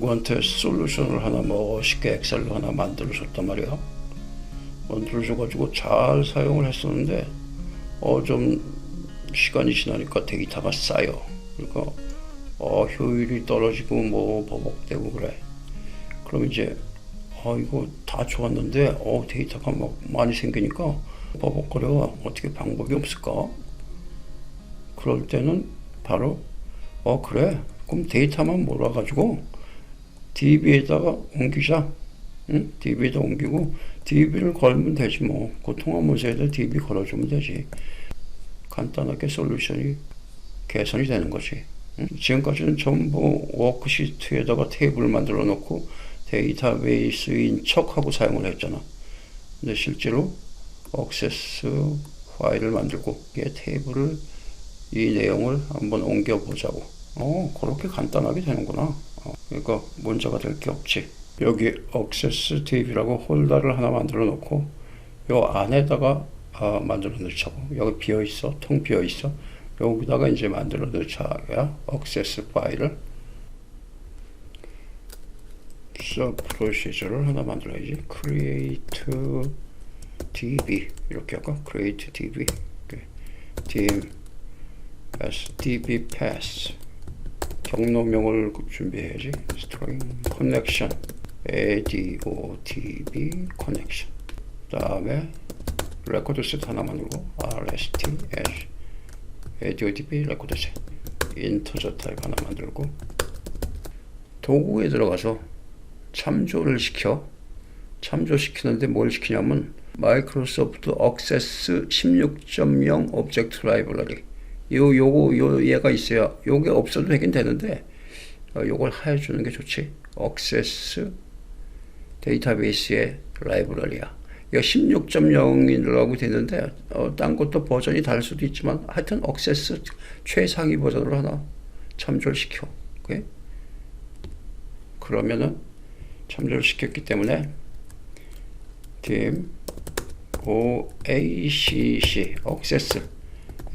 누구한테 솔루션을 하나 멋있게 엑셀로 하나 만들어 줬단 말이야. 만들어 줘가지고 잘 사용을 했었는데 어 좀 시간이 지나니까 데이터가 쌓여. 그러니까 어 효율이 떨어지고 뭐 버벅대고 그래. 그럼 이제 아 이거 다 좋았는데 어 데이터가 막 많이 생기니까 버벅거려. 어떻게 방법이 없을까? 그럴 때는 바로 어 그래 그럼 데이터만 몰아가지고 DB에다가 옮기자 응? DB에다 옮기고 DB를 걸면 되지 뭐 고통하면서에다 DB 걸어주면 되지 간단하게 솔루션이 개선이 되는 거지 응? 지금까지는 전부 워크시트에다가 테이블을 만들어 놓고 데이터베이스인 척하고 사용을 했잖아 근데 실제로 억세스 파일을 만들고 이게 테이블을 이 내용을 한번 옮겨 보자고. 어, 그렇게 간단하게 되는구나. 어, 그러니까 문제가 될 게 없지. 여기 액세스 DB라고 홀더를 하나 만들어 놓고 요 안에다가 아, 만들어 넣자고. 여기 비어 있어. 통 비어 있어. 여기다가 이제 만들어 넣자야. 액세스 파일을 서 프로시저를 하나 만들어야지. create db 이렇게 할까? create db dim SDB pass 경로명을 준비해야지. String ADODB connection. 그 다음에 레코드 셋 하나 만들고 RST as ADODB 레코드 셋 인터저 타입 하나 만들고 도구에 들어가서 참조를 시켜. 참조시키는데 뭘 시키냐면 마이크로소프트 억세스 16.0 오브젝트 라이브러리 요 요거 요 얘가 있어야 요게 없어도 되긴 되는데 어, 요걸 해주는 게 좋지. 억세스 데이터베이스의 라이브러리야. 이거 16.0이라고 되는데 어, 딴 것도 버전이 다를 수도 있지만 하여튼 억세스 최상위 버전으로 하나 참조를 시켜. 오케이? 그러면은 참조를 시켰기 때문에 dim OACC 억세스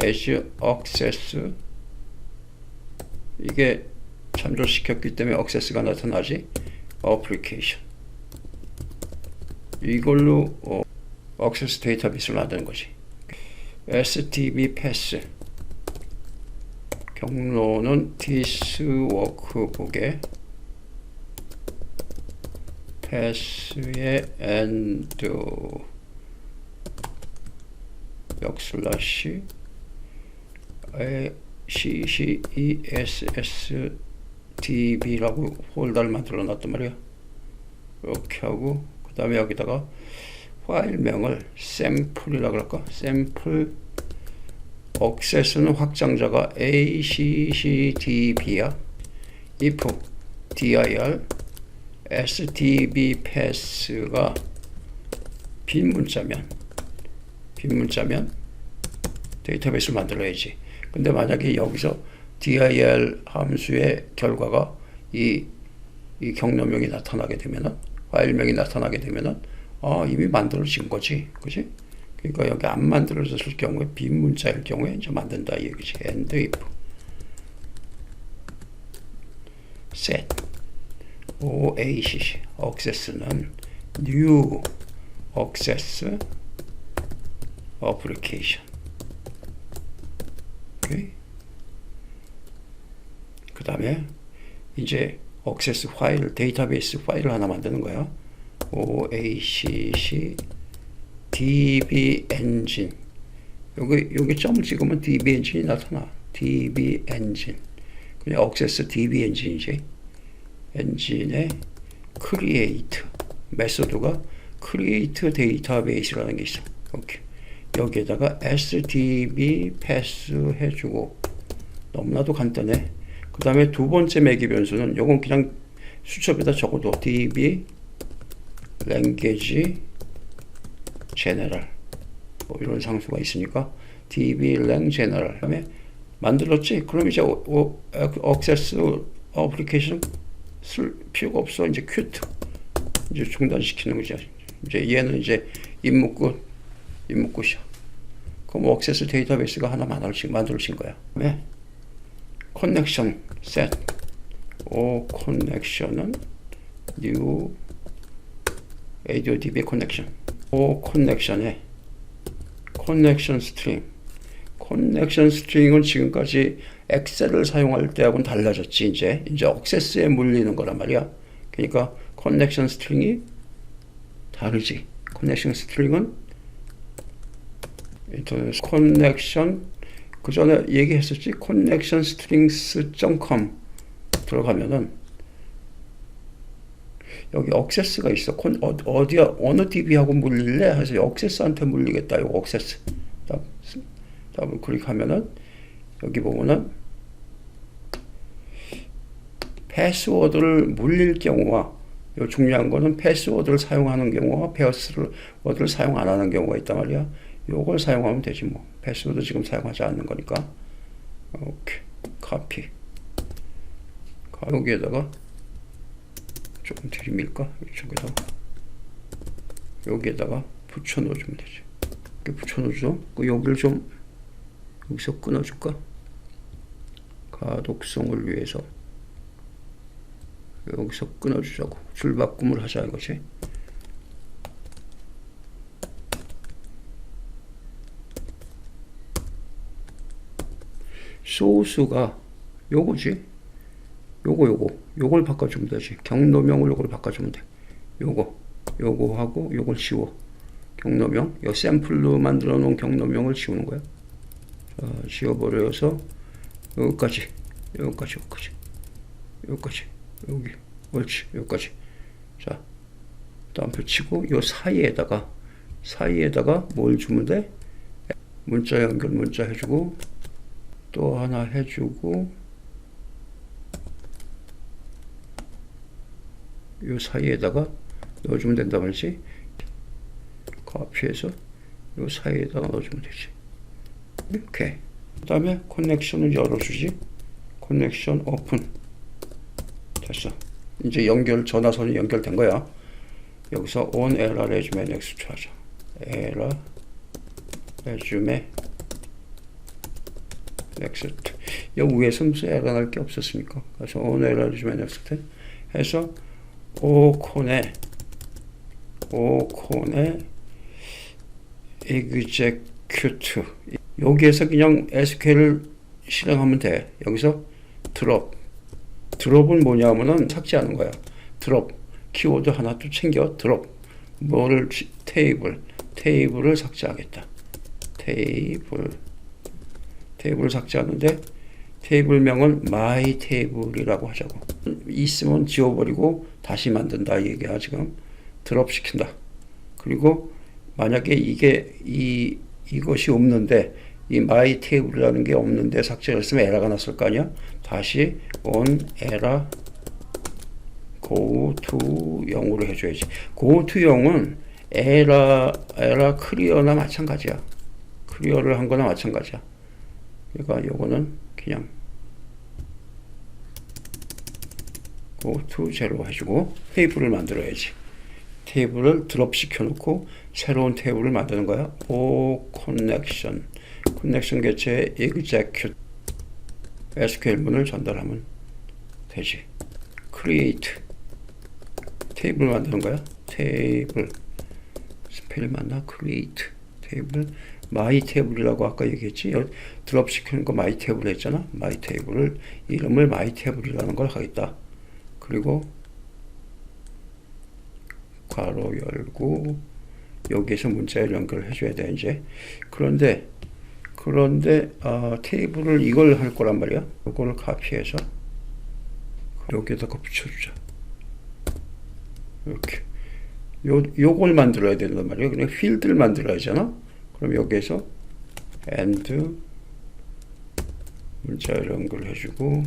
as access 이게 참조시켰기 때문에 access가 나타나지 application 이걸로 어, access 데이터베이스를 만드는 거지 STB pass 경로는 this workbook에 pass의 and 역슬래시 CCESSDB라고 폴더를 만들어 놨단 말이야. 이렇게 하고 그 다음에 여기다가 파일명을 샘플이라 그럴까? 샘플 억세스는 확장자가 ACCDB야. if dir stb pass가 빈 문자면 빈 문자면 데이터베이스를 만들어야지. 근데 만약에 여기서 dir 함수의 결과가 이, 이 경로명이 나타나게 되면은 파일명이 나타나게 되면은 아 이미 만들어진 거지, 그지? 그러니까 여기 안 만들어졌을 경우에 빈 문자일 경우에 이제 만든다. 이 얘기지. and if. Set. OACC access는 new access application 오케이. 그 다음에 이제 액세스 파일, 데이터베이스 파일을 하나 만드는 거야. OACC DB 엔진. 여기 여기 점을 찍으면 DB 엔진이 나타나. DB 엔진. 그냥 액세스 DB 엔진이지. 엔진의 create 메소드가 create 데이터베이스라는 게 있어. 오케이. 여기에다가 SDB 패스 해주고 너무나도 간단해. 그 다음에 두 번째 매기 변수는 요건 그냥 수첩에다 적어도 DB language general 뭐 이런 상수가 있으니까 DB lang general 다음에 만들었지? 그럼 이제 액세스 어플리케이션 쓸 필요가 없어. 이제 큐트 이제 중단시키는 거죠. 이제 얘는 이제 입묶고 입묶고이야. 그럼 액세스 데이터베이스가 하나 만들어진, 거야. 왜? 커넥션 셋 O 커넥션은 new AudioDB 커넥션. O 커넥션에 커넥션 스트링. 커넥션 스트링은 지금까지 엑셀을 사용할 때하고는 달라졌지 이제 이제 억세스에 물리는 거란 말이야. 그러니까 커넥션 스트링이 다르지. 커넥션 스트링은 인터넷 커넥션 그 전에 얘기했었지. 커넥션 스트링스.com 들어가면은 여기 억세스가 있어. 콘, 어, 어디야 어느 DB하고 물릴래? 해서 억세스한테 물리겠다. 이거 억세스. 다- 더블 클릭하면은 여기 보면은 패스워드를 물릴 경우와 요 중요한 거는 패스워드를 사용하는 경우와 패스워드를 사용 안 하는 경우가 있단 말이야. 요걸 사용하면 되지 뭐. 패스워드 지금 사용하지 않는 거니까. 오케이. 카피. 여기에다가 조금 들이밀까? 이쪽에다가 여기에다가 붙여 넣어주면 되지. 이렇게 붙여 넣어줘. 그 여기를 좀 여기서 끊어줄까? 가독성을 위해서 여기서 끊어주자고 줄 바꿈을 하자 이거지. 소스가 요거지. 요거 요거 요걸 바꿔주면 되지. 경로명을 요걸 바꿔주면 돼. 요거 요거 하고 요걸 지워. 경로명 요 샘플로 만들어 놓은 경로명을 지우는 거야. 자, 지워버려서 여기까지 여기까지 여기까지 여기까지 여기 옳지 여기까지 자 다음 붙이고 요 사이에다가 사이에다가 뭘 주면 돼? 문자 연결 문자 해주고 또 하나 해주고 요 사이에다가 넣어주면 된다 말이지. 카피해서 요 사이에다가 넣어주면 되지. 이렇게. 그 다음에 커넥션을 열어주지. 커넥션 오픈. 됐어. 이제 연결 전화선이 연결된 거야. 여기서 on 에라 레주메 넥스트 하자 에라 넥스트 여기 위에서 무슨 에라 날게 없었습니까 그래서 에라 레주메 넥스트 해서 오콘에 오콘에 execute 여기에서 그냥 SQL을 실행하면 돼. 여기서 드롭. 드롭은 뭐냐면은 삭제하는 거야. 드롭. 키워드 하나 또 챙겨. 드롭. 뭐를 지- 테이블. 테이블을 삭제하겠다. 테이블. 테이블을 삭제하는데 테이블명은 my 테이블이라고 하자고. 있으면 지워버리고 다시 만든다 이 얘기야 지금. 드롭 시킨다. 그리고 만약에 이게 이 이것이 없는데 이 my 테이블이라는 게 없는데 삭제를 했으면 에러가 났을 거 아니야? 다시 on error go to 0으로 해줘야지. go to 0은 에러 에러 클리어나 마찬가지야. 클리어를 한 거나 마찬가지야. 그러니까 요거는 그냥 go to 0 해주고 테이블을 만들어야지. 테이블을 드롭 시켜놓고 새로운 테이블을 만드는 거야. O connection, connection 개체 execute SQL 문을 전달하면 되지. create 테이블 만드는 거야. 테이블 스펠이 맞나? create 테이블 my 테이블이라고 아까 얘기했지. 여- 드롭 시키는 거 my 테이블 했잖아. my 테이블을 이름을 my 테이블이라는 걸 하겠다. 그리고 괄호 열고 여기에서 문자를 연결해 줘야 돼 이제. 그런데 그런데 아, 테이블을 이걸 할 거란 말이야. 이거를 카피해서 여기에다가 붙여주자. 이렇게. 요 요걸 만들어야 된단 말이야. 그냥 필드를 만들어야 하잖아 그럼 여기에서 and 문자를 연결 해 주고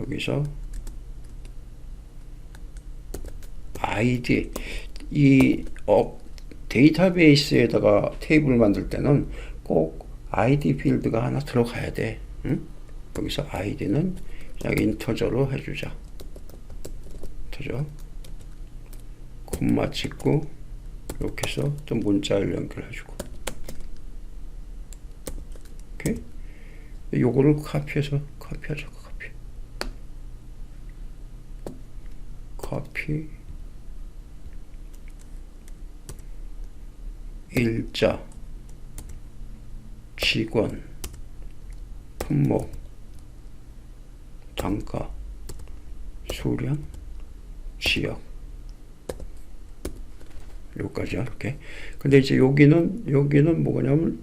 여기서 아이디 이 어, 데이터베이스에다가 테이블 만들 때는 꼭 아이디 필드가 하나 들어가야 돼. 응? 여기서 아이디는 그냥 인터저로 해주자. 인터저. 콤마 찍고 이렇게 해서 또 문자를 연결해주고. 오케이? 요거를 카피해서 카피하자. 카피. 커피 일자 직원 품목 단가 수량 지역 여기까지 이렇게. 근데 이제 여기는 여기는 뭐냐면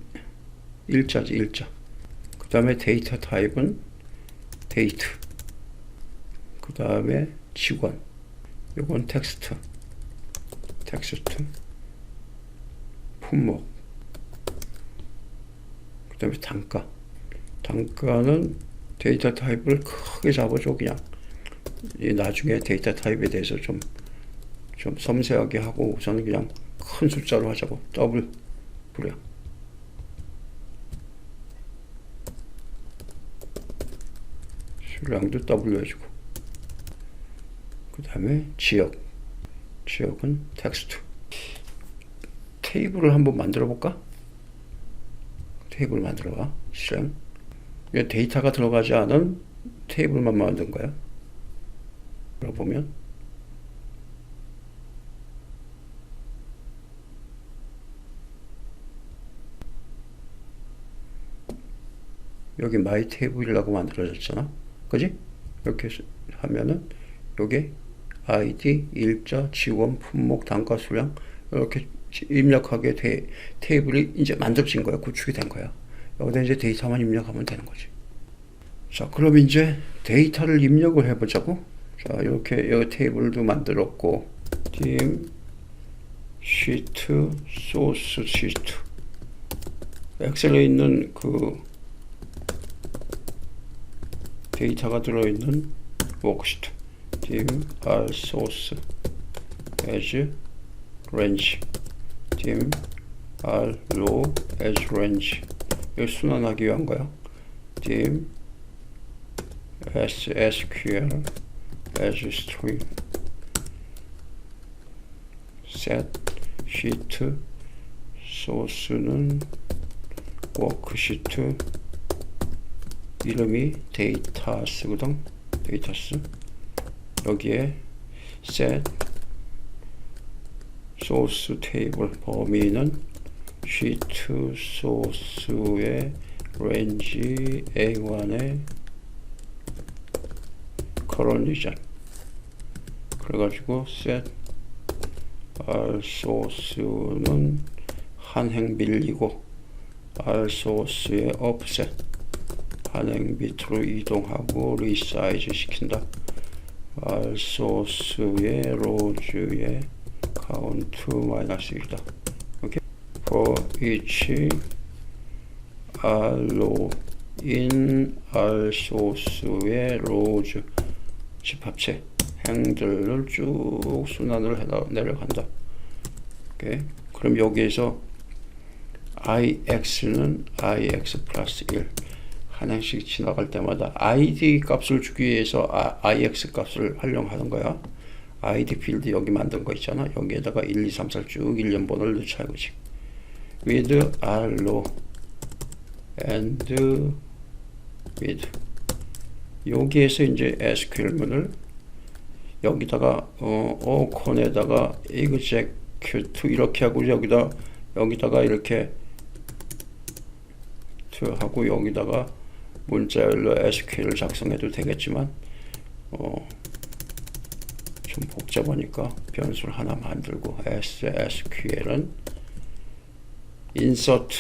일자지 일자. 그 다음에 데이터 타입은 데이트. 그 다음에 직원. 요건 텍스트. 텍스트. 품목. 그 다음에 단가. 단가는 데이터 타입을 크게 잡아줘 그냥. 이 나중에 데이터 타입에 대해서 좀 좀 섬세하게 하고 우선은 그냥 큰 숫자로 하자고. 더블 불량 수량도 더블로 해주고. 그 다음에 지역. 지역은 텍스트. 테이블을 한번 만들어 볼까? 테이블 만들어 봐. 실행. 데이터가 들어가지 않은 테이블만 만든 거야. 들어보면 여기 마이 테이블이라고 만들어졌잖아. 그지? 이렇게 하면은 요게 아이디, 일자, 지원, 품목, 단가, 수량 이렇게 입력하게 돼 테이블이 이제 만들어진 거야. 구축이 된 거야. 여기다 이제 데이터만 입력하면 되는 거지. 자, 그럼 이제 데이터를 입력을 해보자고. 자, 이렇게 여기 테이블도 만들었고, 팀, 시트, 소스 시트. 엑셀에 있는 그 데이터가 들어있는 워크시트 dim r source as range dim r row as range 이걸 순환하기 위한 거야 dim ssql as string set sheet 소스는 워크시트 이름이 데이터스거든 데이터스 여기에 set 소스 테이블 범위는 sheet 소스의 range A1의 current region 그래가지고 set R 소스는 한 행 밀리고 R 소스의 offset 한행 밑으로 이동하고 리사이즈 시킨다. R 소스의 로즈의 카운트 마이너스 1이다. 오케이. for each R로 in R 소스의 로즈 집합체 행들을 쭉 순환을 해 내려간다. 오케이. 그럼 여기에서 ix는 ix 플러스 1 하나씩 지나갈 때마다 id 값을 주기 위해서 ix 값을 활용하는 거야. id 필드 여기 만든 거 있잖아. 여기에다가 1, 2, 3, 4쭉 1년번호를 넣자 이거지. with r로 and with 여기에서 이제 SQL문을 여기다가 어, 어 콘에다가 execute 이렇게 하고 여기다 여기다가 이렇게 하고 여기다가 문자열로 SQL을 작성해도 되겠지만 어, 좀 복잡하니까 변수를 하나 만들고 SQL은 insert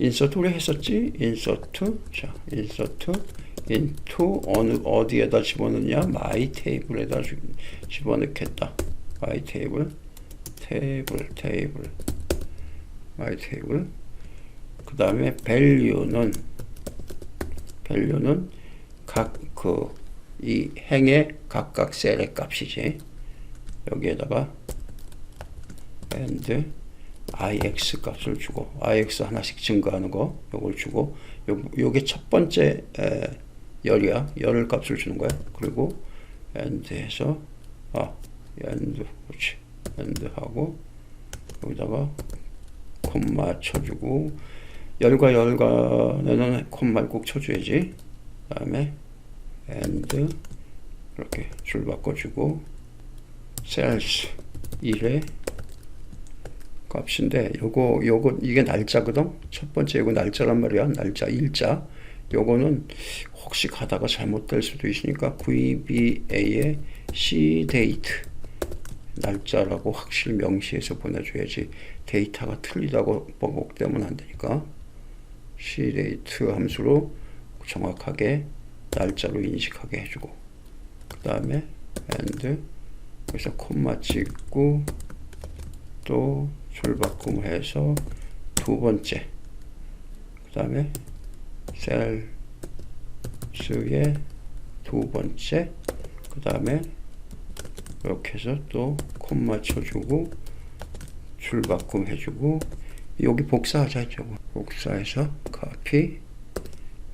insert 우리 했었지 insert 자 insert into 어느 어디에다 집어넣냐 my table에다 집어넣겠다 my table table table my table 그 다음에 value는 value는 각 그 이 행의 각각 셀의 값이지. 여기에다가 and ix 값을 주고 ix 하나씩 증가하는 거 요걸 주고 요, 요게 첫 번째 에, 열이야. 열을 값을 주는 거야. 그리고 and 해서 아 and 그렇지. and 하고 여기다가 콤마 쳐주고 열과 열간에는 콤마를 꼭 쳐줘야지. 그 다음에 and 이렇게 줄 바꿔주고 셀스 1의 값인데 요거 요거 이게 날짜거든? 첫 번째 요거 날짜란 말이야. 날짜 일자. 요거는 혹시 가다가 잘못될 수도 있으니까 VBA의 C 데이트 날짜라고 확실히 명시해서 보내줘야지. 데이터가 틀리다고 번복되면 안 되니까 C 데이트 함수로 정확하게 날짜로 인식하게 해주고 그 다음에 and 여기서 콤마 찍고 또 줄바꿈 해서 두 번째 그 다음에 셀스의 두 번째 그 다음에 이렇게 해서 또 콤마 쳐주고 줄바꿈 해주고 여기 복사하자 저거 복사해서 카피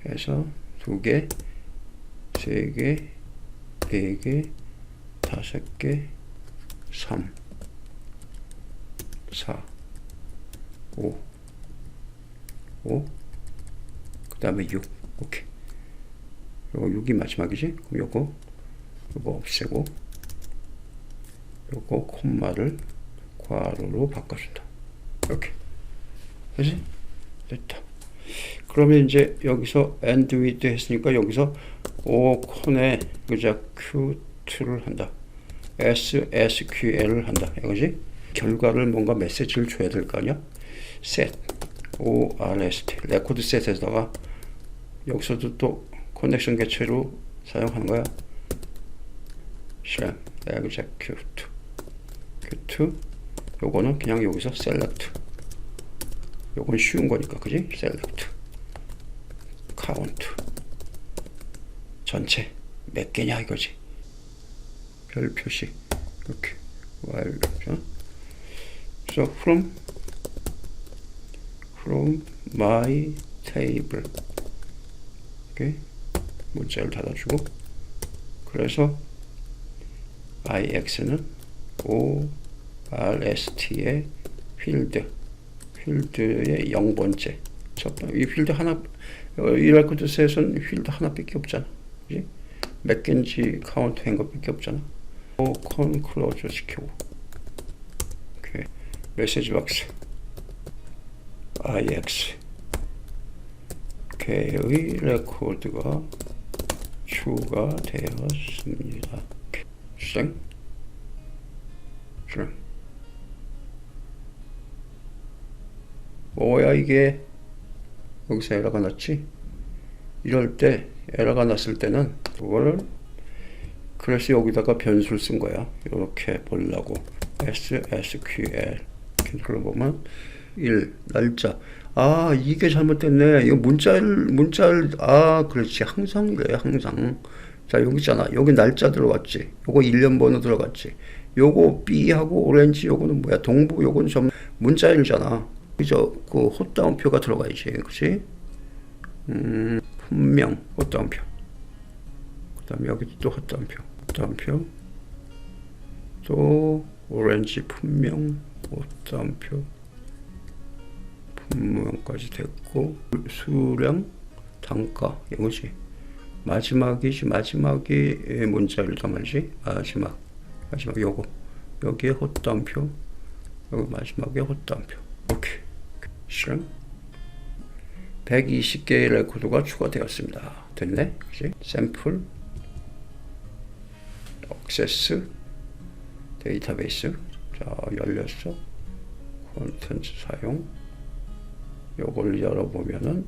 해서 두 개, 세 개, 네 개, 다섯 개, 삼, 사, 오, 오, 그 다음에 육, 오케이. 요거 6이 마지막이지? 그럼 요거, 요거 없애고, 요거 콤마를 괄호로 바꿔준다. 이렇게. 그지? 됐다. 그러면 이제 여기서 and with 했으니까 여기서 o 콘에 그자 q2를 한다. SSQL을 한다. 이거지? 결과를 뭔가 메시지를 줘야 될 거 아니야? set ORST 레코드 셋에다가 여기서도 또 커넥션 개체로 사용하는 거야. 실행 execute q2 요거는 그냥 여기서 select 요건 쉬운 거니까 그지? select count 전체. 몇 개냐 이거지? 별 표시. 이렇게. while 어? so from from my table. 이렇게 문자를 닫아주고. 그래서 ix는 o r s t의 필드 필드의 0번째 첫 번, 이 필드 하나 이 레코드 셋은 필드 하나밖에 없잖아. 그지? 몇 개인지 카운트 한 것밖에 없잖아. 오 컨클로저 시키고. 오케이. 메시지 박스. ix K의 레코드가 추가되었습니다. 오케 뭐야 이게? 여기서 에러가 났지? 이럴 때 에러가 났을 때는 그거를 그래서 여기다가 변수를 쓴 거야. 이렇게 보려고. SSQL 이렇게 눌러보면 1 날짜. 아 이게 잘못됐네. 이거 문자를 문자를 아 그렇지. 항상 이래 항상. 자 여기 있잖아. 여기 날짜 들어갔지. 요거 1년 번호 들어갔지. 요거 B하고 오렌지 요거는 뭐야? 동부 요거는 좀 문자일잖아 그죠 그 헛다운표가 들어가야지 그치? 음 분명 헛다운표. 그 다음에 여기 또 헛다운표. 헛다운표. 또 오렌지 분명 헛다운표. 분명까지 됐고 수량 단가. 이거지. 마지막이지 마지막이 문자를 담아지? 마지막. 마지막 요거. 여기에 헛다운표. 여기 마지막에 헛다운표. 오케이 실행 120개의 레코드가 추가되었습니다. 됐네? 그지? 샘플 액세스 데이터베이스. 자 열렸어. 콘텐츠 사용. 요걸 열어보면은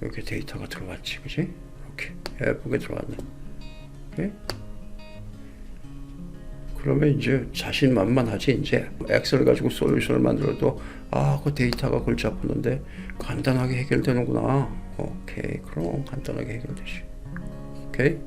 이렇게 데이터가 들어왔지 그지? 이렇게 예쁘게 들어왔네. 오케이? 그러면 이제 자신만만하지 이제 엑셀 가지고 솔루션을 만들어도 아 그 데이터가 골치 아팠는데 간단하게 해결되는구나. 오케이 그럼 간단하게 해결되지. 오케이